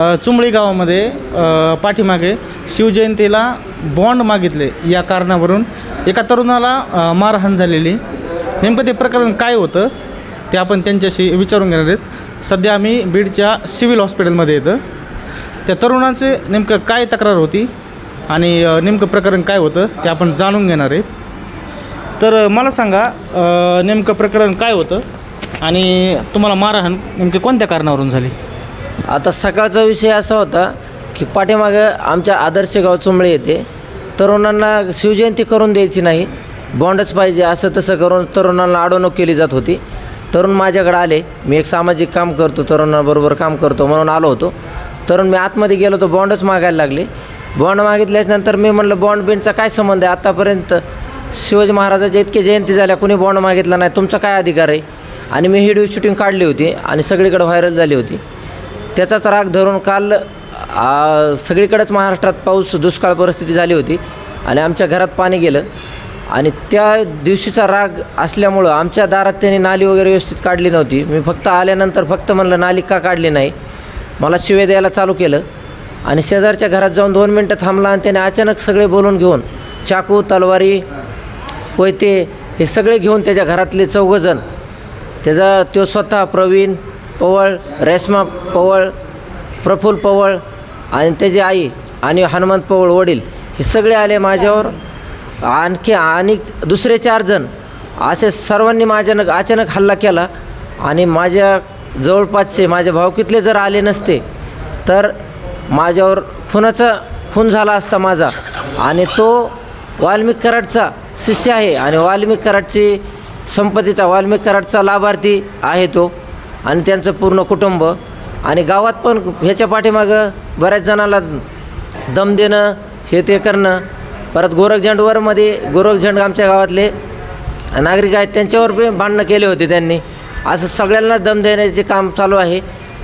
चुंबळी गावामध्ये पाठीमागे शिवजयंतीला बॉन्ड मागितले या कारणावरून. एका तरुणाला मारहाण झालेली. नेमकं ते प्रकरण काय होतं ते आपण त्यांच्याशी विचारून घेणार आहेत. सध्या आम्ही बीडच्या सिव्हिल हॉस्पिटलमध्ये येतं. त्या तरुणाचे नेमकं काय तक्रार होती आणि नेमकं प्रकरण काय होतं ते आपण जाणून घेणार आहे तर मला सांगा नेमकं प्रकरण काय होतं आणि तुम्हाला मारहाण नेमकी कोणत्या कारणावरून झाली? आता सकाळचा विषय असा होता की पाठीमागं आमच्या आदर्श गाव चुंबळे येते. तरुणांना शिवजयंती करून द्यायची नाही. बॉन्डच पाहिजे असं तसं करून तरुणांना अडवणूक केली जात होती. तरुण माझ्याकडे आले. मी एक सामाजिक काम करतो तरुणांबरोबर काम करतो म्हणून आलो होतो. तरुण मी आतमध्ये गेलो तो बॉन्डच मागायला लागले. बॉन्ड मागितल्याच्यानंतर मी म्हणलं बॉन्ड बिनचा काय संबंध आहे? आत्तापर्यंत शिवाजी महाराजाच्या इतके जयंती झाल्या कुणी बॉन्ड मागितला नाही? तुमचा काय अधिकार आहे? आणि मी व्हिडिओ शूटिंग काढली होती आणि सगळीकडे व्हायरल झाली होती. त्याचाच राग धरून काल सगळीकडेच महाराष्ट्रात पाऊस दुष्काळ परिस्थिती झाली होती आणि आमच्या घरात पाणी गेलं. आणि त्या दिवशीचा राग असल्यामुळं आमच्या दारात त्यांनी नाली वगैरे व्यवस्थित काढली नव्हती. मी फक्त आल्यानंतर फक्त म्हणलं नाली का काढली नाही? मला शिवे द्यायला चालू केलं. आणि शेजारच्या घरात जाऊन दोन मिनटं थांबला आणि त्याने अचानक सगळे बोलून घेऊन चाकू तलवारी कोयते हे सगळे घेऊन त्याच्या घरातले चौघजण त्याचा तो स्वतः प्रवीण पवळ रेश्मा पवळ प्रफुल्ल पवळ आणि त्याची आई आणि हनुमंत पवळ वडील हे सगळे आले माझ्यावर. आणखी आणि दुसरे चार जण असे सर्वांनी माझ्यानं अचानक हल्ला केला आणि माझ्या जवळपासचे माझ्या भावकीतले जर आले नसते तर माझ्यावर खुनाचा खून झाला असता माझा. आणि तो वाल्मिक कराडचा शिष्य आहे आणि वाल्मिक कराडची संपत्तीचा वाल्मिक कराडचा लाभार्थी आहे तो. आणि त्यांचं पूर्ण कुटुंब. आणि गावात पण ह्याच्या पाठीमागं बऱ्याच जणाला दम देणं हे ते करणं. परत गोरखझंडवरमध्ये गोरखझंड आमच्या गावातले नागरिक आहेत त्यांच्यावर बी भांडणं केले होते त्यांनी. असं सगळ्यांना दम देण्याचे काम चालू आहे.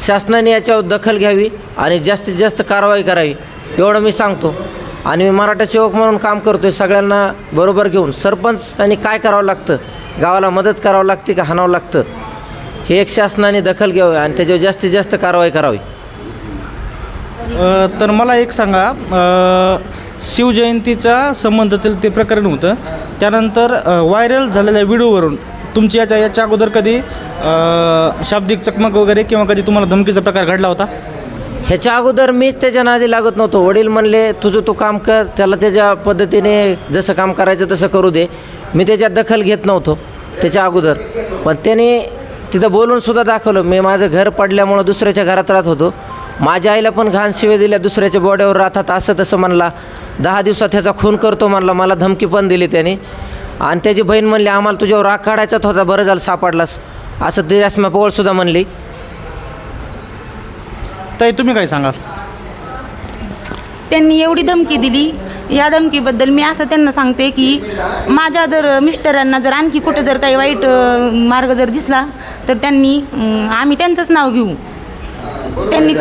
शासनाने याच्यावर दखल घ्यावी आणि जास्तीत जास्त कारवाई करावी एवढं मी सांगतो. आणि मी मराठा सेवक म्हणून काम करतो आहे सगळ्यांना बरोबर घेऊन. सरपंच आणि काय करावं लागतं? गावाला मदत करावं लागते का हाणावं लागतं? हे एक शासनाने दखल घ्यावी आणि त्याच्यावर जास्तीत जास्त कारवाई करावी. अ, तर मला एक सांगा अ, शिवजयंतीच्या संबंधातील ते प्रकरण होतं. त्यानंतर अ, व्हायरल झालेल्या व्हिडिओवरून तुमची याच्या याच्या अगोदर कधी अ, शाब्दिक चकमक वगैरे किंवा कधी तुम्हाला धमकीचा प्रकार घडला होता? ह्याच्या अगोदर मीच त्याच्या नादी लागत नव्हतो. वडील म्हणले तुझं तू काम कर त्याला त्याच्या पद्धतीने जसं काम करायचं तसं करू दे. मी त्याच्यात दखल घेत नव्हतो त्याच्या अगोदर. पण त्याने तिथं बोलून सुद्धा दाखवलं. मी माझं घर पडल्यामुळं दुसऱ्याच्या घरात राहत होतो. माझ्या आईला पण घाण शिवे दिल्या. दुसऱ्याच्या बोड्यावर राहतात. असं तसं म्हणला. दहा दिवसात ह्याचा खून करतो म्हणला. मला धमकी पण दिली त्याने. आणि त्याची बहीण म्हणली आम्हाला तुझ्यावर राग काढायचाच होता. बरं झालं सापडलास. असं ती रश्मा पवळसुद्धा म्हणली. ताई तुम्ही काय सांगाल? त्यांनी एवढी धमकी दिली. या धमकीबद्दल मी असं त्यांना सांगते की माझ्या जर मिस्टरांना जर आणखी कुठे जर काही वाईट मार्ग जर दिसला तर त्यांनी आम्ही त्यांचंच नाव घेऊ. त्यांनी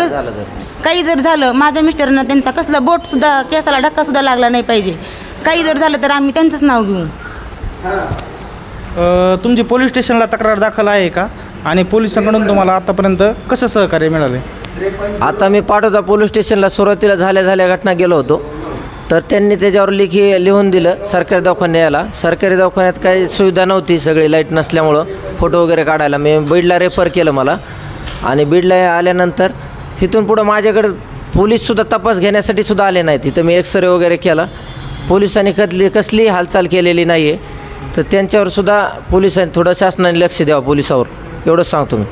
काही जर झालं माझ्या मिस्टरांना त्यांचा कसला बोटसुद्धा केसाला धक्कासुद्धा लागला नाही पाहिजे. काही जर झालं तर आम्ही त्यांचंच नाव घेऊ. अ, तुमची पोलीस स्टेशनला तक्रार दाखल आहे का? आणि पोलिसांकडून तुम्हाला आतापर्यंत कसं सहकार्य मिळाले? आता मी पाटोदा पोलीस स्टेशनला सुरुवातीला झाल्या झाल्या घटना गेलो होतो. तर त्यांनी त्याच्यावर लिखी लिहून दिलं सरकारी दवाखान्याला सरकारी दवाखान्यात काही सुविधा नव्हती सगळी लाइट नसल्यामुळं. फोटो वगैरे काढायला. मी बीडला रेफर केलं मला. आणि बीडला आल्यानंतर इथून पुढं माझ्याकडे पोलीससुद्धा तपास घेण्यासाठी सुद्धा आले नाहीत. इथं मी एक्सरे वगैरे केला. पोलिसांनी कसली कसलीही हालचाल केलेली नाही आहे तर त्यांच्यावर सुद्धा पोलिसांनी थोडं शासनाने लक्ष द्यावं पोलिसावर. एवढंच सांगतो मी.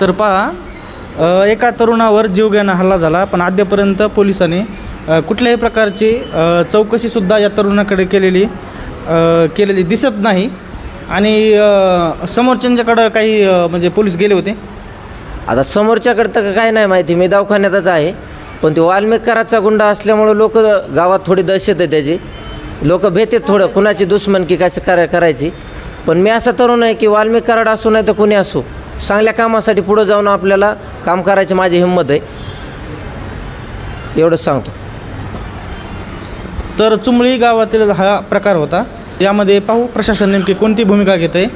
तर पहा एका तरुणावर जीवघेणा हल्ला झाला पण अद्यापर्यंत पोलिसांनी कुठल्याही प्रकारची चौकशीसुद्धा या तरुणाकडे केलेली केलेली दिसत नाही. आणि समोरच्यांच्याकडं काही म्हणजे पोलीस गेले होते? आता समोरच्याकडं तर काय नाही माहिती. मी दवाखान्यातच आहे. पण ते वाल्मिकराचा गुंडा असल्यामुळं लोक गावात थोडी दहशत आहे त्याची. लोक भेटेत थोडं. कुणाची दुश्मनकी कसं करा करायची. पण मी असा तरुण आहे की वाल्मिक कराड असो नाही तर कुणी असो. चांगल्या कामासाठी पुढं जाऊन आपल्याला काम करायची माझी हिंमत आहे. एवढंच सांगतो. तर चुंबळी गावातील हा प्रकार होता. यामध्ये पाहू प्रशासन नेमकी कोणती भूमिका घेत आहे